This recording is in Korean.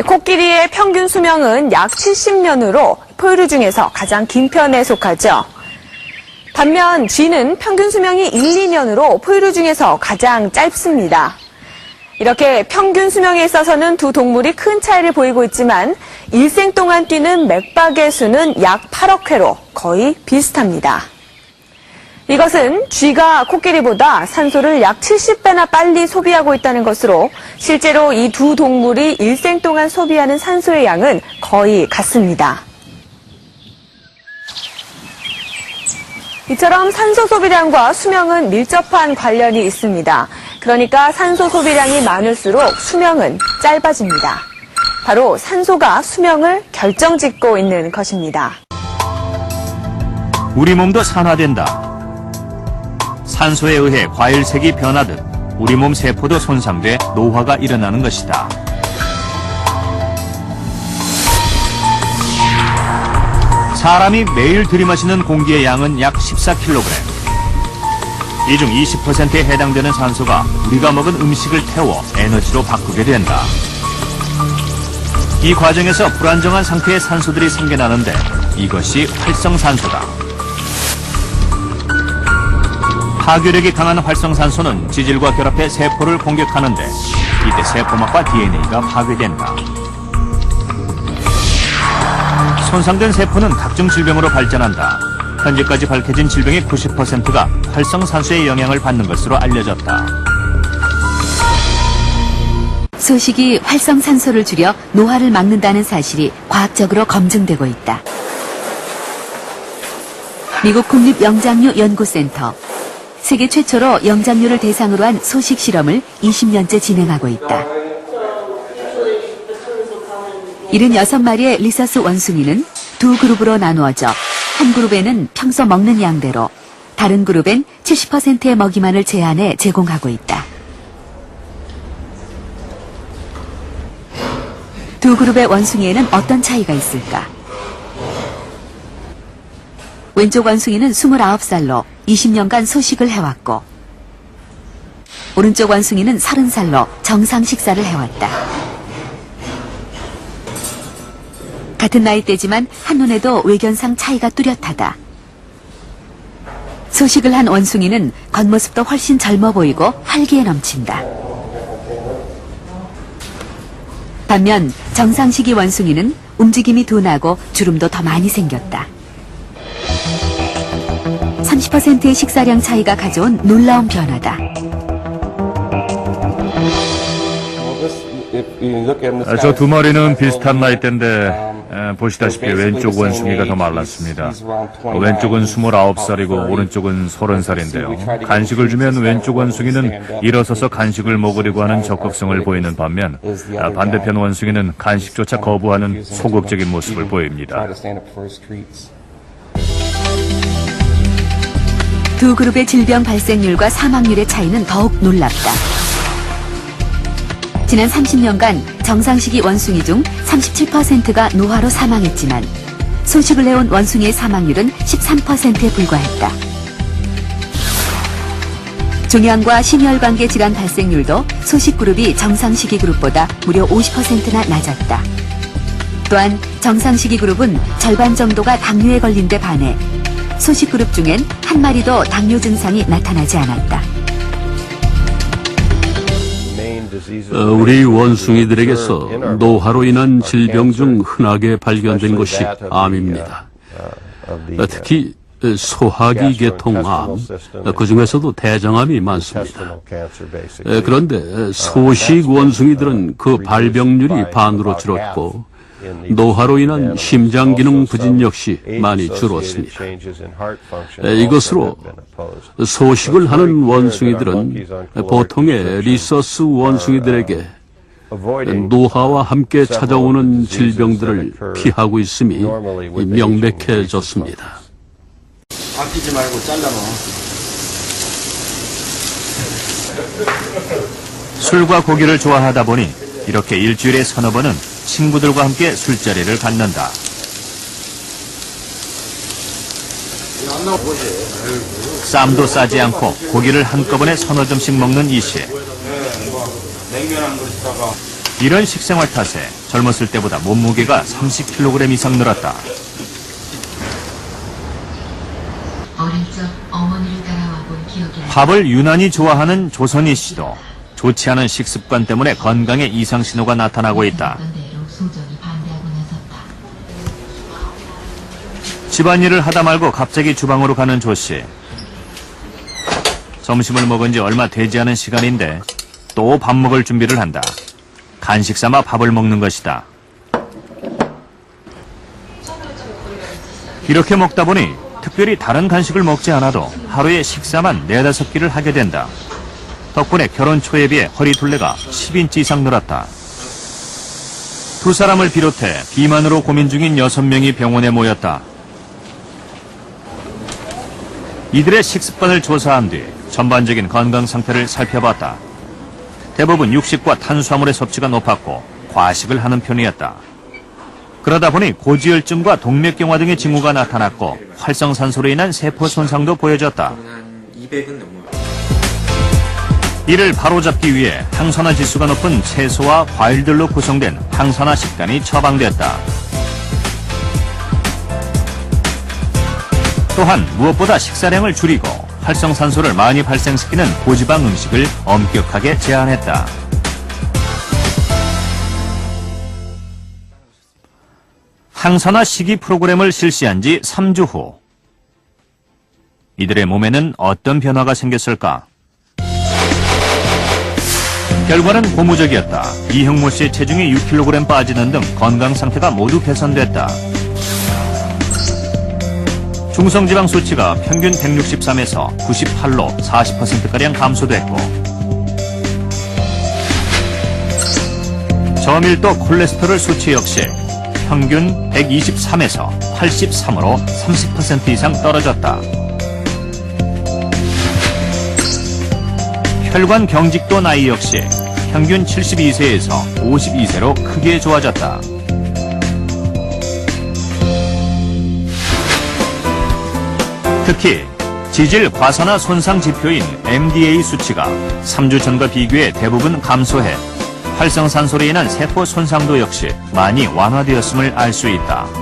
코끼리의 평균 수명은 약 70년으로 포유류 중에서 가장 긴 편에 속하죠. 반면 쥐는 평균 수명이 1, 2년으로 포유류 중에서 가장 짧습니다. 이렇게 평균 수명에 있어서는 두 동물이 큰 차이를 보이고 있지만 일생 동안 뛰는 맥박의 수는 약 8억 회로 거의 비슷합니다. 이것은 쥐가 코끼리보다 산소를 약 70배나 빨리 소비하고 있다는 것으로 실제로 이 두 동물이 일생 동안 소비하는 산소의 양은 거의 같습니다. 이처럼 산소 소비량과 수명은 밀접한 관련이 있습니다. 그러니까 산소 소비량이 많을수록 수명은 짧아집니다. 바로 산소가 수명을 결정짓고 있는 것입니다. 우리 몸도 산화된다. 산소에 의해 과일색이 변하듯 우리 몸 세포도 손상돼 노화가 일어나는 것이다. 사람이 매일 들이마시는 공기의 양은 약 14kg. 이 중 20%에 해당되는 산소가 우리가 먹은 음식을 태워 에너지로 바꾸게 된다. 이 과정에서 불안정한 상태의 산소들이 생겨나는데 이것이 활성산소다. 파괴력이 강한 활성산소는 지질과 결합해 세포를 공격하는데 이때 세포막과 DNA가 파괴된다. 손상된 세포는 각종 질병으로 발전한다. 현재까지 밝혀진 질병의 90%가 활성산소의 영향을 받는 것으로 알려졌다. 소식이 활성산소를 줄여 노화를 막는다는 사실이 과학적으로 검증되고 있다. 미국 국립영장류 연구센터 세계 최초로 영장류를 대상으로 한 소식 실험을 20년째 진행하고 있다. 76마리의 리서스 원숭이는 두 그룹으로 나누어져 한 그룹에는 평소 먹는 양대로 다른 그룹엔 70%의 먹이만을 제한해 제공하고 있다. 두 그룹의 원숭이에는 어떤 차이가 있을까? 왼쪽 원숭이는 29살로 20년간 소식을 해왔고, 오른쪽 원숭이는 30살로 정상 식사를 해왔다. 같은 나이대지만 한눈에도 외견상 차이가 뚜렷하다. 소식을 한 원숭이는 겉모습도 훨씬 젊어 보이고 활기에 넘친다. 반면 정상식이 원숭이는 움직임이 둔하고 주름도 더 많이 생겼다. 30%의 식사량 차이가 가져온 놀라운 변화다. 저 두 마리는 비슷한 나이대인데 에, 보시다시피 왼쪽 원숭이가 더 말랐습니다. 왼쪽은 29살이고 오른쪽은 30살인데요. 간식을 주면 왼쪽 원숭이는 일어서서 간식을 먹으려고 하는 적극성을 보이는 반면 아, 반대편 원숭이는 간식조차 거부하는 소극적인 모습을 보입니다. 두 그룹의 질병 발생률과 사망률의 차이는 더욱 놀랍다. 지난 30년간 정상식이 원숭이 중 37%가 노화로 사망했지만 소식을 해온 원숭이의 사망률은 13%에 불과했다. 종양과 심혈관계 질환 발생률도 소식 그룹이 정상 식이 그룹보다 무려 50%나 낮았다. 또한 정상 식이 그룹은 절반 정도가 당뇨에 걸린 데 반해 소식 그룹 중엔 한 마리도 당뇨 증상이 나타나지 않았다. 어, 우리 원숭이들에게서 노화로 인한 질병 중 흔하게 발견된 것이 암입니다. 어, 특히 소화기 계통암, 어, 그 중에서도 대장암이 많습니다. 에, 그런데 소식 원숭이들은 그 발병률이 반으로 줄었고 노화로 인한 심장 기능 부진 역시 많이 줄었습니다. 에, 이것으로 소식을 하는 원숭이들은 보통의 리서스 원숭이들에게 노화와 함께 찾아오는 질병들을 피하고 있음이 명백해졌습니다. 아끼지 말고 잘라놔. 술과 고기를 좋아하다 보니 이렇게 일주일에 서너 번은 친구들과 함께 술자리를 갖는다. 쌈도 싸지 않고 고기를 한꺼번에 서너 점씩 먹는 이씨. 한 그릇다가 이런 식생활 탓에 젊었을 때보다 몸무게가 30kg 이상 늘었다. 어릴 적 어머니를 따라와 본 기억이 나. 밥을 유난히 좋아하는 조선희 씨도 좋지 않은 식습관 때문에 건강에 이상 신호가 나타나고 있다. 집안일을 하다 말고 갑자기 주방으로 가는 조 씨. 점심을 먹은 지 얼마 되지 않은 시간인데 또 밥 먹을 준비를 한다. 간식 삼아 밥을 먹는 것이다. 이렇게 먹다 보니 특별히 다른 간식을 먹지 않아도 하루에 식사만 네다섯 끼를 하게 된다. 덕분에 결혼 초에 비해 허리 둘레가 10인치 이상 늘었다. 두 사람을 비롯해 비만으로 고민 중인 여섯 명이 병원에 모였다. 이들의 식습관을 조사한 뒤 전반적인 건강 상태를 살펴봤다. 대부분 육식과 탄수화물의 섭취가 높았고 과식을 하는 편이었다. 그러다 보니 고지혈증과 동맥경화 등의 징후가 나타났고 활성산소로 인한 세포 손상도 보여졌다. 한 200은 넘어요. 이를 바로잡기 위해 항산화 지수가 높은 채소와 과일들로 구성된 항산화 식단이 처방됐다. 또한 무엇보다 식사량을 줄이고 활성산소를 많이 발생시키는 고지방 음식을 엄격하게 제한했다. 항산화 식이 프로그램을 실시한 지 3주 후 이들의 몸에는 어떤 변화가 생겼을까? 결과는 고무적이었다. 이형모 씨의 체중이 6kg 빠지는 등 건강 상태가 모두 개선됐다. 중성지방 수치가 평균 163에서 98로 40%가량 감소됐고 저밀도 콜레스테롤 수치 역시 평균 123에서 83으로 30% 이상 떨어졌다. 혈관 경직도 나이 역시 평균 72세에서 52세로 크게 좋아졌다. 특히 지질 과산화 손상 지표인 MDA 수치가 3주 전과 비교해 대부분 감소해 활성산소로 인한 세포 손상도 역시 많이 완화되었음을 알 수 있다.